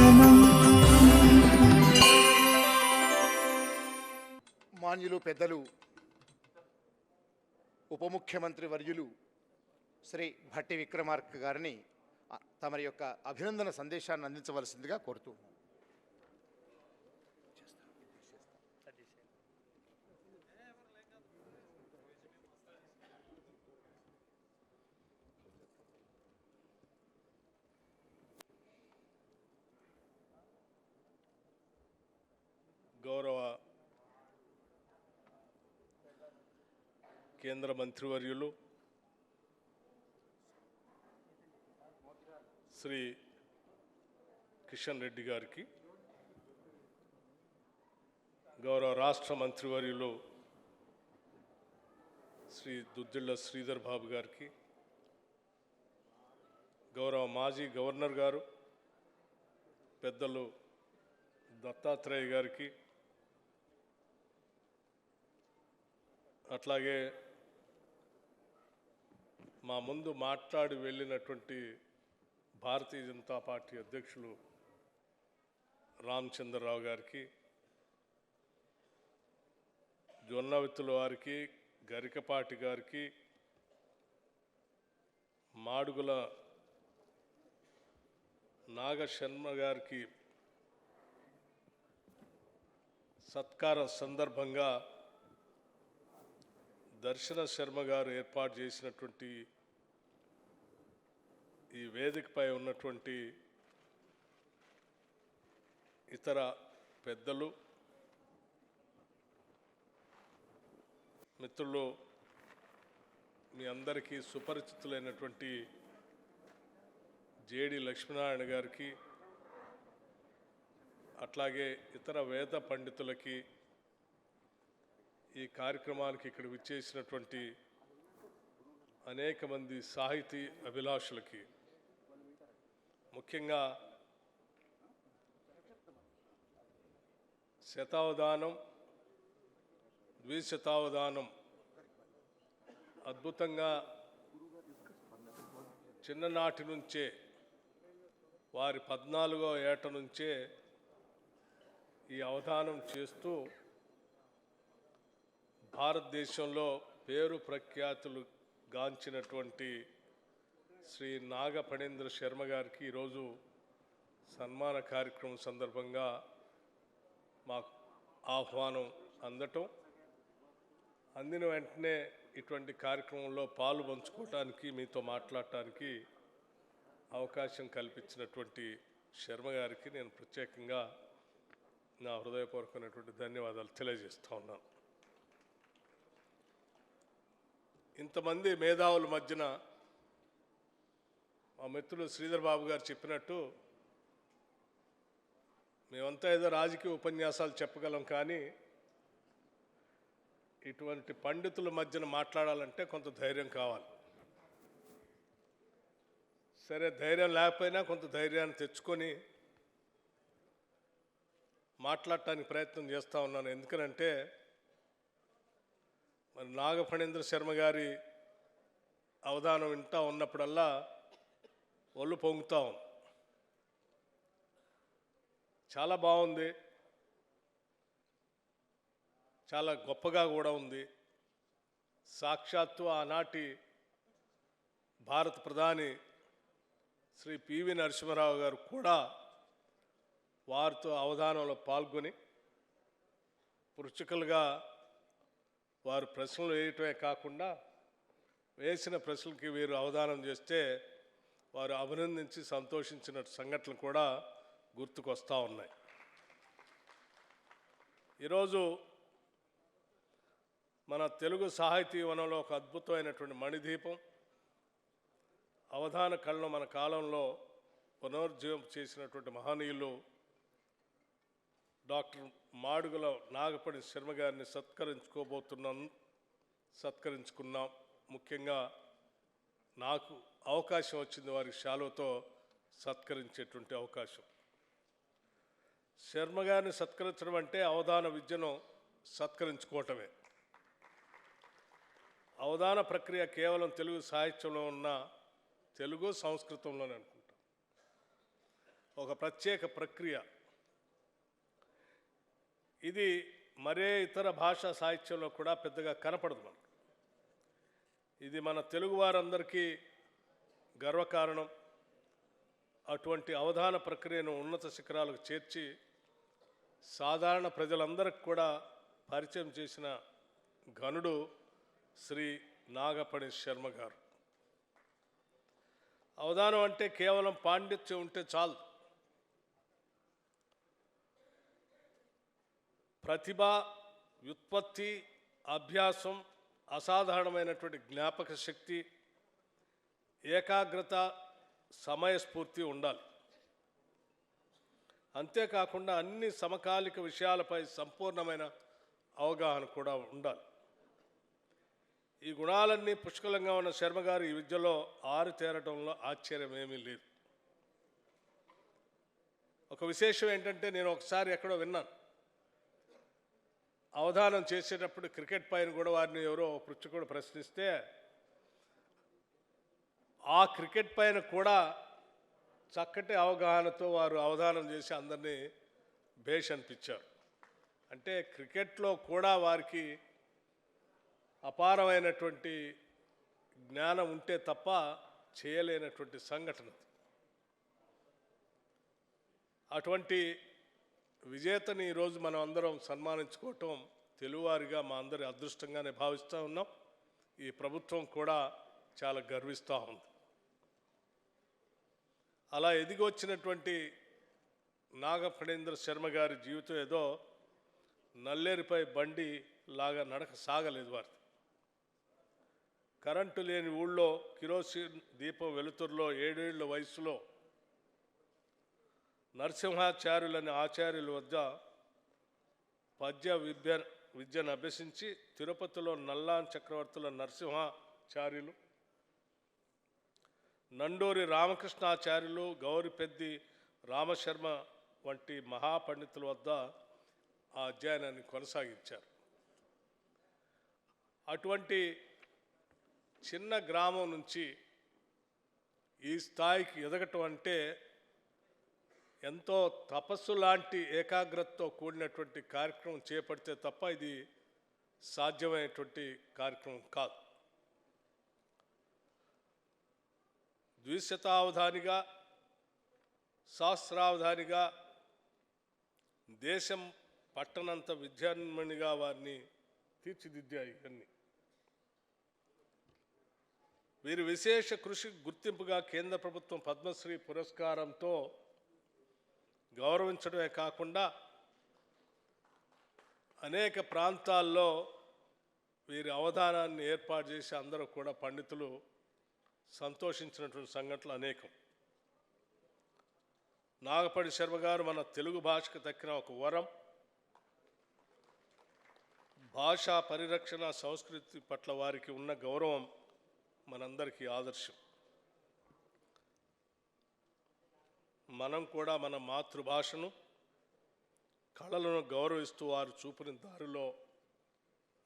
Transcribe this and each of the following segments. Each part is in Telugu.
దర్శనం. మాన్యులు పెద్దలు ఉప ముఖ్యమంత్రి వర్యులు శ్రీ భట్టి విక్రమార్క గారిని తమరి యొక్క అభినందన సందేశాన్ని అందించవలసిందిగా కోరుతూ గౌరవ కేంద్ర మంత్రివర్యులు శ్రీ కిషన్ రెడ్డి గారికి గౌరవ రాష్ట్ర మంత్రివర్యులు శ్రీ దుద్దిళ్ళ శ్రీధర్ బాబు గారికి గౌరవ మాజీ గవర్నర్ గారు పెద్దలు దత్తాత్రేయ గారికి అట్లాగే మా ముందు మాట్లాడి వెళ్ళినటువంటి భారతీయ జనతా పార్టీ అధ్యక్షులు రామచంద్రరావు గారికి జొన్నవిత్తుల వారికి గరికపాటి గారికి మాడుగుల నాగశర్మ గారికి సత్కారం సందర్భంగా దర్శన శర్మ గారు ఏర్పాటు చేసినటువంటి ఈ వేదికపై ఉన్నటువంటి ఇతర పెద్దలు మిత్రులు మీ అందరికీ సుపరిచితులైనటువంటి జేడి లక్ష్మీనారాయణ గారికి అట్లాగే ఇతర వేద పండితులకి ఈ కార్యక్రమానికి ఇక్కడ విచ్చేసినటువంటి అనేక మంది సాహితీ అభిలాషులకి ముఖ్యంగా శతావధానం ద్విశతావధానం అద్భుతంగా చిన్ననాటి నుంచే వారి పద్నాలుగో ఏట నుంచే ఈ అవధానం చేస్తూ భారతదేశంలో పేరు ప్రఖ్యాతులు గాంచినటువంటి శ్రీ నాగపణేంద్ర శర్మ గారికి ఈరోజు సన్మాన కార్యక్రమం సందర్భంగా మాకు ఆహ్వానం అందటం. అందిన వెంటనే ఇటువంటి కార్యక్రమంలో పాలు పంచుకోవటానికి మీతో మాట్లాడటానికి అవకాశం కల్పించినటువంటి శర్మ గారికి నేను ప్రత్యేకంగా నా హృదయపూర్వకమైనటువంటి ధన్యవాదాలు తెలియజేస్తూ ఉన్నాను. ఇంతమంది మేధావుల మధ్యన మా మిత్రులు శ్రీధర్ బాబు గారు చెప్పినట్టు మేమంతా ఏదో రాజకీయ ఉపన్యాసాలు చెప్పగలం కానీ ఇటువంటి పండితుల మధ్యన మాట్లాడాలంటే కొంత ధైర్యం కావాలి. సరే ధైర్యం లేకపోయినా కొంత ధైర్యాన్ని తెచ్చుకొని మాట్లాడటానికి ప్రయత్నం చేస్తూ ఉన్నాను. ఎందుకనంటే మరి నాగఫణేంద్ర శర్మ గారి అవధానం వింటా ఉన్నప్పుడల్లా ఒళ్ళు పొంగుతా ఉంది. చాలా బాగుంది. చాలా గొప్పగా కూడా ఉంది. సాక్షాత్తు ఆనాటి భారత ప్రధాని శ్రీ పివి నరసింహారావు గారు కూడా వారితో అవధానంలో పాల్గొని పృచ్చుకలుగా వారు ప్రశ్నలు వేయటమే కాకుండా వేసిన ప్రశ్నలకి వీరు అవధానం చేస్తే వారు అభినందించి సంతోషించిన సంఘటనలు కూడా గుర్తుకొస్తూ ఉన్నాయి. ఈరోజు మన తెలుగు సాహితీ వనంలో ఒక అద్భుతమైనటువంటి మణిదీపం అవధాన కళను మన కాలంలో పునరుజ్జీవం చేసినటువంటి మహనీయులు డాక్టర్ మాడుగుల నాగపడి శర్మ గారిని సత్కరించుకోబోతున్నాం సత్కరించుకున్నాం. ముఖ్యంగా నాకు అవకాశం వచ్చింది వారి శాలువతో సత్కరించేటువంటి అవకాశం. శర్మ గారిని సత్కరించడం అంటే అవధాన విద్యను సత్కరించుకోవటమే. అవధాన ప్రక్రియ కేవలం తెలుగు సాహిత్యంలో ఉన్న తెలుగు సంస్కృతంలోనే అనుకుంటాం. ఒక ప్రత్యేక ప్రక్రియ ఇది మరే ఇతర భాషా సాహిత్యంలో కూడా పెద్దగా కనపడదు మనకు. ఇది మన తెలుగు వారందరికీ గర్వకారణం. అటువంటి అవధాన ప్రక్రియను ఉన్నత శిఖరాలకు చేర్చి సాధారణ ప్రజలందరికి కూడా పరిచయం చేసిన ఘనుడు శ్రీ నాగపణి శర్మ గారు. అవధానం అంటే కేవలం పాండిత్యం ఉంటే చాలు. ప్రతిభ వ్యుత్పత్తి అభ్యాసం అసాధారణమైనటువంటి జ్ఞాపక శక్తి ఏకాగ్రత సమయస్ఫూర్తి ఉండాలి. అంతేకాకుండా అన్ని సమకాలిక విషయాలపై సంపూర్ణమైన అవగాహన కూడా ఉండాలి. ఈ గుణాలన్నీ పుష్కలంగా ఉన్న శర్మ గారు ఈ విద్యలో ఆరు తేరటంలో ఆశ్చర్యం ఏమీ లేదు. ఒక విశేషం ఏంటంటే నేను ఒకసారి ఎక్కడో విన్నాను. అవధానం చేసేటప్పుడు క్రికెట్ పైన కూడా వారిని ఎవరో పృచ్చుకుడు ప్రశ్నిస్తే ఆ క్రికెట్ పైన కూడా చక్కటి అవగాహనతో వారు అవధానం చేసి అందరినీ భేష్ అనిపించారు. అంటే క్రికెట్లో కూడా వారికి అపారమైనటువంటి జ్ఞానం ఉంటే తప్ప చేయలేనటువంటి సంఘటన అటువంటి విజేతని ఈరోజు మనం అందరం సన్మానించుకోవటం తెలుగువారిగా మా అందరి అదృష్టంగానే భావిస్తూ ఉన్నాం. ఈ ప్రభుత్వం కూడా చాలా గర్విస్తూ ఉంది. అలా ఎదిగొచ్చినటువంటి నాగఫణేంద్ర శర్మ గారి జీవితం ఏదో నల్లేరిపై బండి లాగా నడక సాగలేదు వారి కరెంటు లేని ఊళ్ళో కిరోసిన్ దీపం వెలుతురులో ఏడేళ్ళ వయసులో నరసింహాచార్యులని ఆచార్యుల వద్ద పద్య విద్య విద్యను అభ్యసించి తిరుపతిలో నల్లాన్ చక్రవర్తుల నరసింహాచార్యులు నండూరి రామకృష్ణాచార్యులు గౌరిపెద్ది రామశర్మ వంటి మహాపండితుల వద్ద ఆ అధ్యయనాన్ని కొనసాగించారు. అటువంటి చిన్న గ్రామం నుంచి ఈ స్థాయికి ఎదగటం అంటే ఎంతో తపస్సు లాంటి ఏకాగ్రతతో కూడినటువంటి కార్యక్రమం చేపడితే తప్ప ఇది సాధ్యమైనటువంటి కార్యక్రమం కాదు. ద్విశతావధానిగా సహస్రావధానిగా దేశం పట్టణంత విద్యాన్మణిగా వారిని తీర్చిదిద్దాయి ఇవన్నీ వీరి విశేష కృషి గుర్తింపుగా కేంద్ర ప్రభుత్వం పద్మశ్రీ పురస్కారంతో గౌరవించడమే కాకుండా అనేక ప్రాంతాల్లో వీరి అవధానాన్ని ఏర్పాటు చేసి అందరూ కూడా పండితులు సంతోషించినటువంటి సంఘటనలు అనేకం. నాగపడి శర్మ గారు మన తెలుగు భాషకు దక్కిన ఒక వరం. భాషా పరిరక్షణ సంస్కృతి పట్ల వారికి ఉన్న గౌరవం మనందరికీ ఆదర్శం. మనం కూడా మన మాతృభాషను కళలను గౌరవిస్తూ వారు చూపిన దారిలో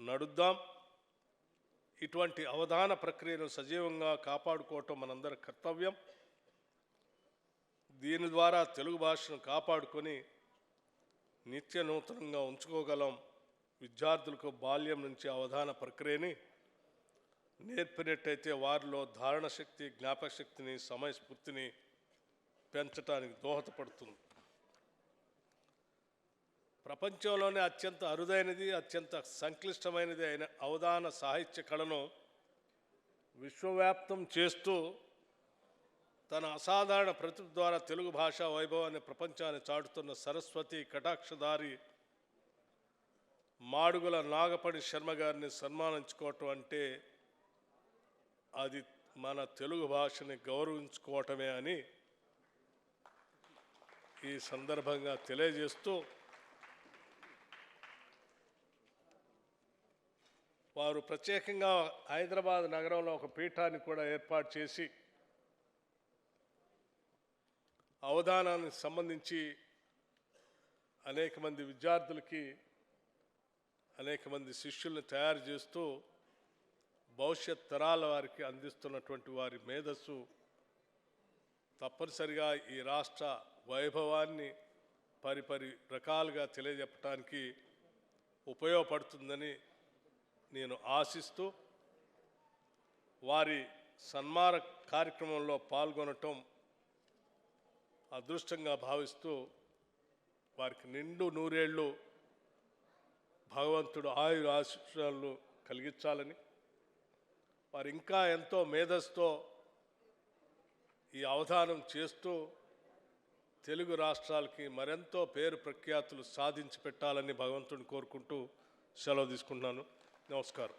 నడుద్దాం. ఇటువంటి అవధాన ప్రక్రియను సజీవంగా కాపాడుకోవటం మనందరి కర్తవ్యం. దీని ద్వారా తెలుగు భాషను కాపాడుకొని నిత్య నూతనంగా ఉంచుకోగలం విద్యార్థులకు బాల్యం నుంచి అవధాన ప్రక్రియని. నేర్పినట్టయితే వారిలో ధారణ శక్తి జ్ఞాపక శక్తిని సమయస్ఫూర్తిని పెంచడానికి దోహదపడుతుంది. ప్రపంచంలోనే అత్యంత అరుదైనది అత్యంత సంక్లిష్టమైనది అయిన అవధాన సాహిత్య కళను విశ్వవ్యాప్తం చేస్తూ తన అసాధారణ ప్రతిభ ద్వారా తెలుగు భాషా వైభవాన్ని ప్రపంచాన్ని చాటుతున్న సరస్వతి కటాక్షధారి మాడుగుల నాగపడి శర్మ గారిని సన్మానించుకోవటం అంటే అది మన తెలుగు భాషని గౌరవించుకోవటమే అని ఈ సందర్భంగా తెలియజేస్తూ వారు ప్రత్యేకంగా హైదరాబాద్ నగరంలో ఒక పీఠాన్ని కూడా ఏర్పాటు చేసి అవధానానికి సంబంధించి అనేక మంది విద్యార్థులకి అనేక మంది శిష్యుల్ని తయారు చేస్తూ భవిష్యత్ తరాల వారికి అందిస్తున్నటువంటి వారి మేధస్సు తప్పనిసరిగా ఈ రాష్ట్ర వైభవాన్ని పరిపరి రకాలుగా తెలియజెప్పడానికి ఉపయోగపడుతుందని నేను ఆశిస్తూ వారి సన్మాన కార్యక్రమంలో పాల్గొనటం అదృష్టంగా భావిస్తూ వారికి నిండు నూరేళ్ళు భగవంతుడు ఆయుర ఆశీస్సులు కలిగించాలని వారు ఇంకా ఎంతో మేధస్తో ఈ అవధానం చేస్తూ తెలుగు రాష్ట్రాలకి మరెంతో పేరు ప్రఖ్యాతులు సాధించి పెట్టాలని భగవంతుడిని కోరుకుంటూ సెలవు తీసుకుంటున్నాను. నమస్కారం.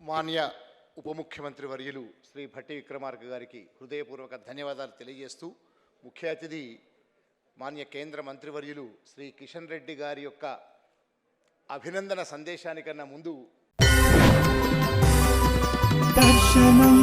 మాన్య ఉప ముఖ్యమంత్రి వర్యులు శ్రీ భట్టి విక్రమార్క గారికి హృదయపూర్వక ధన్యవాదాలు తెలియజేస్తూ ముఖ్య అతిథి మాన్య కేంద్ర మంత్రివర్యులు శ్రీ కిషన్ రెడ్డి గారి యొక్క అభినందన సందేశానికన్నా ముందు దర్శనం